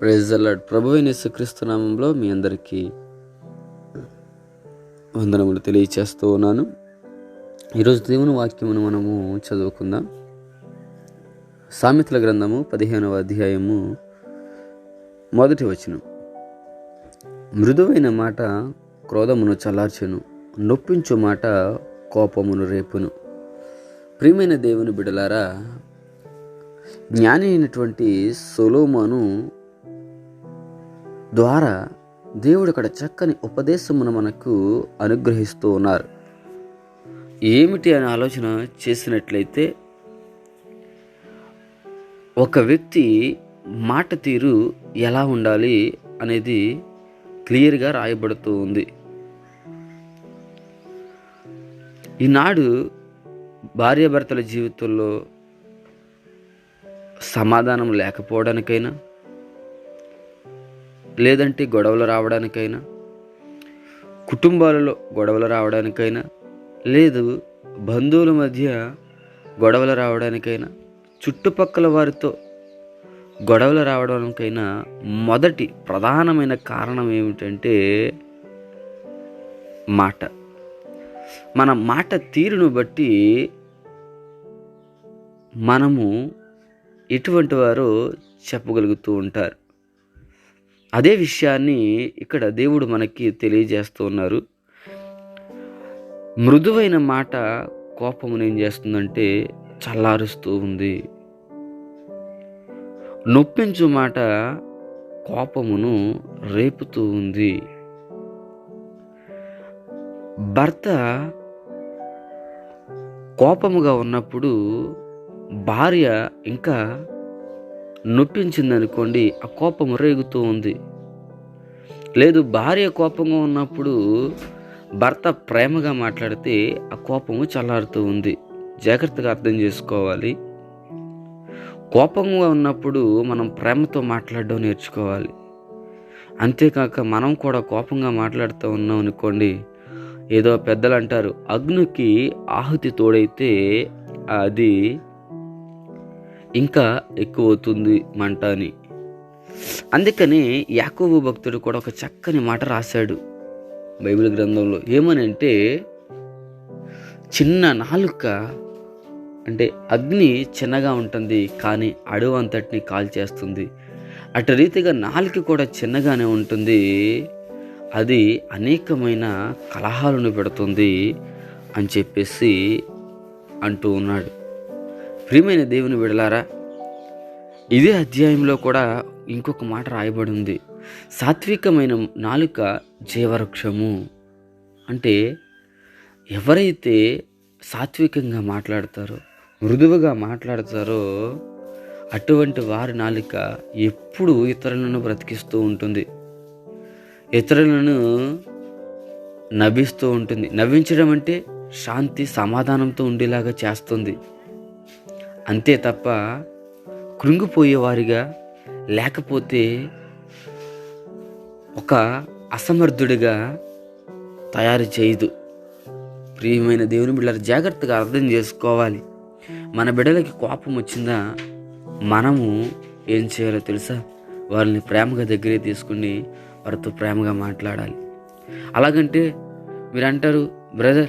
Praise అలాడ్ ప్రభు అయిన మీ అందరికీ వందనములు తెలియచేస్తూ ఉన్నాను. ఈరోజు దేవుని వాక్యమును మనము చదువుకుందాం. సామెతల గ్రంథము పదిహేనవ అధ్యాయము మొదటి వచనం. మృదువైన మాట క్రోధమును చల్లార్చెను నొప్పించు మాట కోపమును రేపును. ప్రియమైన దేవుని బిడలారా జ్ఞాని అయినటువంటి సొలోమాను ద్వారా దేవుడు అక్కడ చక్కని ఉపదేశమును మనకు అనుగ్రహిస్తూ ఉన్నారు. ఏమిటి అనే ఆలోచన చేసినట్లయితే ఒక వ్యక్తి మాట తీరు ఎలా ఉండాలి అనేది క్లియర్గా రాయబడుతూ ఉంది. ఈనాడు భార్యాభర్తల జీవితంలో సమాధానం లేకపోవడానికైనా లేదంటే గొడవలు రావడానికైనా కుటుంబాలలో గొడవలు రావడానికైనా లేదు బంధువుల మధ్య గొడవలు రావడానికైనా చుట్టుపక్కల వారితో గొడవలు రావడానికైనా మొదటి ప్రధానమైన కారణం ఏమిటంటే మాట. మన మాట తీరును బట్టి మనము ఎటువంటి వారు చెప్పగలుగుతూ ఉంటారు. అదే విషయాన్ని ఇక్కడ దేవుడు మనకి తెలియజేస్తూ ఉన్నారు. మృదువైన మాట కోపమును ఏం చేస్తుందంటే చల్లారుస్తూ ఉంది. నొప్పించు మాట కోపమును రేపుతూ ఉంది. భర్త కోపముగా ఉన్నప్పుడు భార్య ఇంకా నొప్పించిందనుకోండి ఆ కోపం రేగుతూ ఉంది. లేదు భార్య కోపంగా ఉన్నప్పుడు భర్త ప్రేమగా మాట్లాడితే ఆ కోపము చల్లారుతూ ఉంది. జాగ్రత్తగా అర్థం చేసుకోవాలి. కోపంగా ఉన్నప్పుడు మనం ప్రేమతో మాట్లాడడం నేర్చుకోవాలి. అంతేకాక మనం కూడా కోపంగా మాట్లాడుతూ ఉన్నాం అనుకోండి ఏదో పెద్దలు అంటారు అగ్నికి ఆహుతి తోడైతే అది ఇంకా ఎక్కువ అవుతుంది మంట అని. అందుకని యాకోబు భక్తుడు కూడా ఒక చక్కని మాట రాశాడు బైబిల్ గ్రంథంలో. ఏమనంటే చిన్న నాలుక అంటే అగ్ని చిన్నగా ఉంటుంది కానీ అడవు అంతటిని కాల్చేస్తుంది అటు రీతిగా నాలుక కూడా చిన్నగానే ఉంటుంది. అది అనేకమైన కలహాలను పెడుతుంది అని చెప్పేసి అంటూ ఉన్నాడు. ప్రియమైన దేవుని విడలారా ఇదే అధ్యాయంలో కూడా ఇంకొక మాట రాయబడి ఉంది సాత్వికమైన నాలుక జీవవృక్షము అంటే ఎవరైతే సాత్వికంగా మాట్లాడతారో మృదువుగా మాట్లాడతారో అటువంటి వారి నాలుక ఎప్పుడు ఇతరులను బ్రతికిస్తూ ఉంటుంది. ఇతరులను నవ్విస్తూ ఉంటుంది. నవ్వించడం అంటే శాంతి సమాధానంతో ఉండేలాగా చేస్తుంది. అంతే తప్ప కృంగిపోయేవారిగా లేకపోతే ఒక అసమర్థుడిగా తయారు చేయదు. ప్రియమైన దేవుని బిడ్డలు జాగ్రత్తగా అర్థం చేసుకోవాలి. మన బిడ్డలకి కోపం వచ్చిందా మనము ఏం చేయాలో తెలుసా? వాళ్ళని ప్రేమగా దగ్గరే తీసుకుని వారితో ప్రేమగా మాట్లాడాలి. అలాగంటే మీరు అంటారు బ్రదర్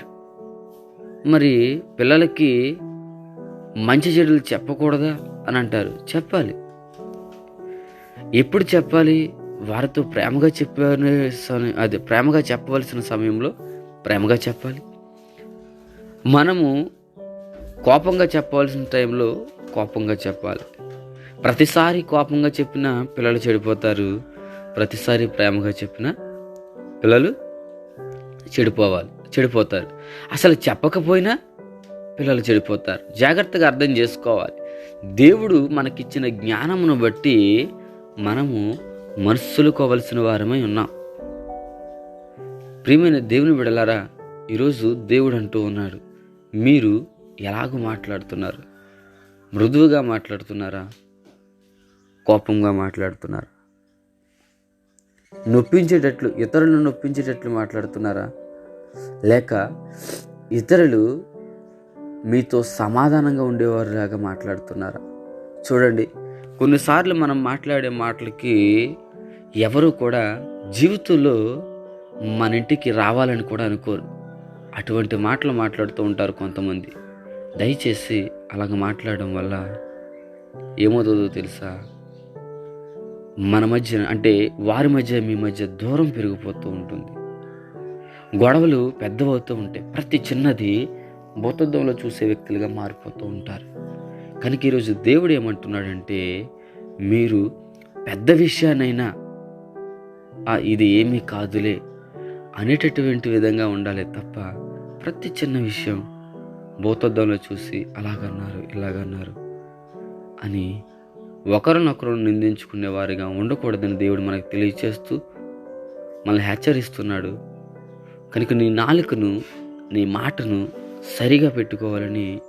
మరి పిల్లలకి మంచి చెడులు చెప్పకూడదా అని అంటారు. చెప్పాలి. ఎప్పుడు చెప్పాలి? వారితో ప్రేమగా చెప్పే అది ప్రేమగా చెప్పవలసిన సమయంలో ప్రేమగా చెప్పాలి. మనము కోపంగా చెప్పవలసిన టైంలో కోపంగా చెప్పాలి. ప్రతిసారి కోపంగా చెప్పినా పిల్లలు చెడిపోతారు. ప్రతిసారి ప్రేమగా చెప్పినా పిల్లలు చెడిపోవాలి చెడిపోతారు. అసలు చెప్పకపోయినా పిల్లలు చెడిపోతారు. జాగ్రత్తగా అర్థం చేసుకోవాలి. దేవుడు మనకిచ్చిన జ్ఞానమును బట్టి మనము మనస్సులుకోవలసిన వారమై ఉన్నాం. ప్రియమైన దేవుని బిడలారా ఈరోజు దేవుడు అంటూ ఉన్నాడు మీరు ఎలాగో మాట్లాడుతున్నారు? మృదువుగా మాట్లాడుతున్నారా? కోపంగా మాట్లాడుతున్నారా? నొప్పించేటట్లు ఇతరులను నొప్పించేటట్లు మాట్లాడుతున్నారా? లేక ఇతరులు మీతో సమాధానంగా ఉండేవారులాగా మాట్లాడుతున్నారా. చూడండి కొన్నిసార్లు మనం మాట్లాడే మాటలకి ఎవరు కూడా జీవితంలో మన ఇంటికి రావాలని కూడా అనుకోరు. అటువంటి మాటలు మాట్లాడుతూ ఉంటారు కొంతమంది. దయచేసి అలాగ మాట్లాడడం వల్ల ఏమవుతుందో తెలుసా? మన మధ్య అంటే వారి మధ్య మీ మధ్య దూరం పెరిగిపోతూ ఉంటుంది. గొడవలు పెద్దవవుతూ ఉంటాయి. ప్రతి చిన్నది భూతత్వంలో చూసే వ్యక్తులుగా మారిపోతూ ఉంటారు. కనుక ఈరోజు దేవుడు ఏమంటున్నాడంటే మీరు పెద్ద విషయానైనా ఇది ఏమీ కాదులే అనేటటువంటి విధంగా ఉండాలి తప్ప ప్రతి చిన్న విషయం భూతద్దంలో చూసి అలాగన్నారు ఇలాగన్నారు అని ఒకరినొకరు నిందించుకునే వారిగా ఉండకూడదని దేవుడు మనకు తెలియచేస్తూ మనల్ని హెచ్చరిస్తున్నాడు. కనుక నీ నాలుకను నీ మాటను సరిగా పెట్టుకోవాలని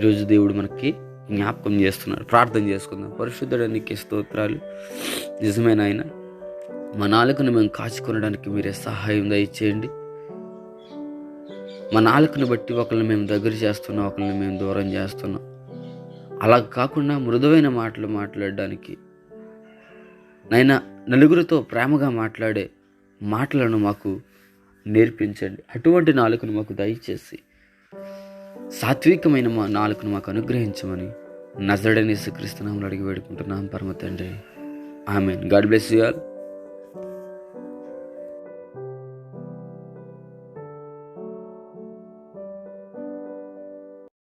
ఈరోజు దేవుడు మనకి జ్ఞాపకం చేస్తున్నాడు ప్రార్థన చేసుకుందాం. పరిశుద్ధుడు నీకే స్తోత్రాలు. నిజమైన ఆయన మా నాలుకను మేము కాచుకొనడానికి మీరే సహాయం దయచేయండి. మా నాలుకను బట్టి ఒకరిని మేము దగ్గర చేస్తున్నాం ఒకరిని మేము దూరం చేస్తున్నాం. అలా కాకుండా మృదువైన మాటలు మాట్లాడడానికి నైనా నలుగురితో ప్రేమగా మాట్లాడే మాటలను మాకు నేర్పించండి. అటువంటి నాలుకను మాకు దయచేసి సాత్వికమైన మా నాలుకను మాకు అనుగ్రహించమని నజడని శ్రీక్రీస్తునామలు అడిగి వేడుకుంటున్నాం. పరమ తండ్రి mean God bless you all.